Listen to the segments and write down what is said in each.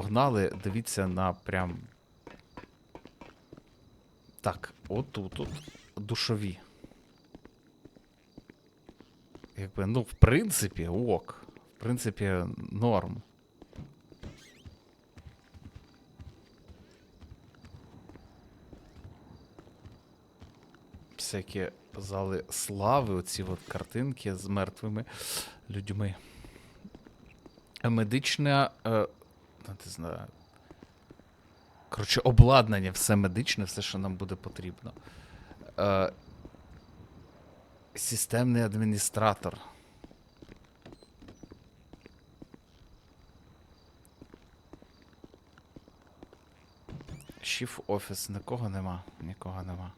погнали. Дивіться на прям. Так, отут тут душові. Якби, ну, в принципі, ок. В принципі, норм. Всякі зали слави, оці от картинки з мертвими людьми. А Медичне. Е, не знаю. Коротше, обладнання, все медичне, все, що нам буде потрібно. Е, системний адміністратор. Шіф офіс, нікого нема. Нікого нема.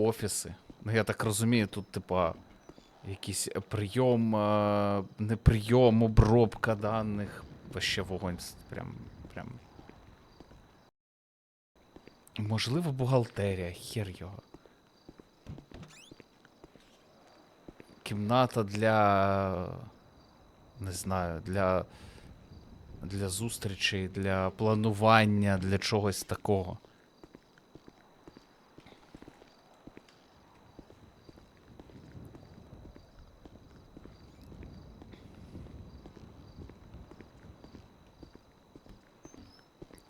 Офіси. Ну, я так розумію, тут, типа, якийсь прийом, е, не прийом, обробка даних. Вообще вогонь. Прям. прям. Можливо, бухгалтерія, хер його. Кімната для. Не знаю, для. Для зустрічей, для планування, для чогось такого.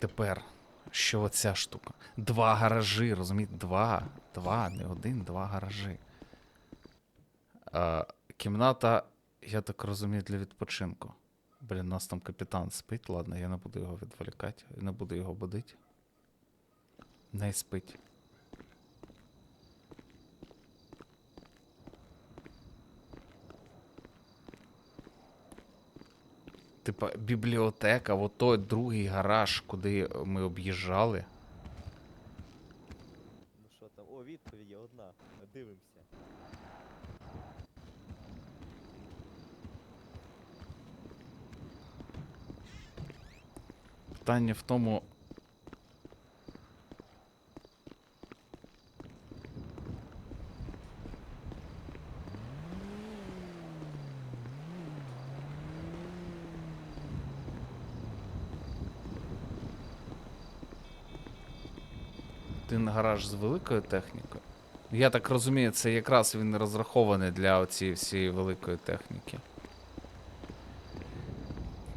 Тепер, що оця штука? Два гаражі, розумієте? Два. Два, не один, два гаражі. А, кімната, я так розумію, для відпочинку. Блін, у нас там капітан спить, ладно, я не буду його відволікати, не буду його будити. Не спить. Типа бібліотека, от той другий гараж, куди ми об'їжджали. Ну що там? О, відповіді одна. Дивимося. Питання в тому. Один гараж з великою технікою. Я так розумію, це якраз він розрахований для цієї всієї великої техніки.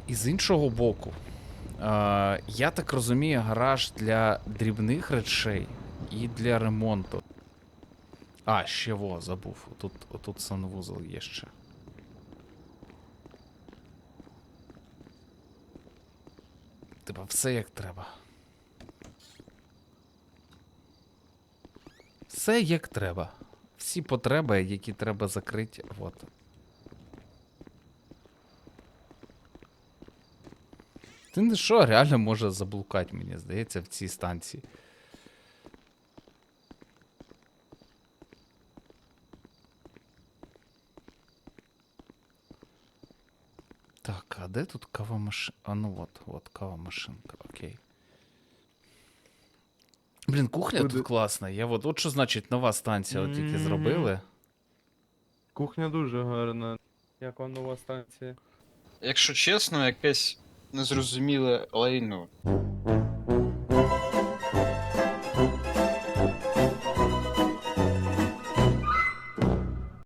І з іншого боку, е, я так розумію, гараж для дрібних речей і для ремонту. А, ще во, забув. Отут, отут санвузол є ще. Типа все як треба. Все як треба. Всі потреби, які треба закрити, от. Ти що, реально може заблукати, мені здається, в цій станції. Так, а де тут кава машинка? А ну от, от кава машинка, окей. Блін, кухня Куди? тут класна. Я от, от що значить нова станція, от тільки Мгм. зробили. Кухня дуже гарна. Як вам нова станція? Якщо чесно, якесь незрозуміле лайно.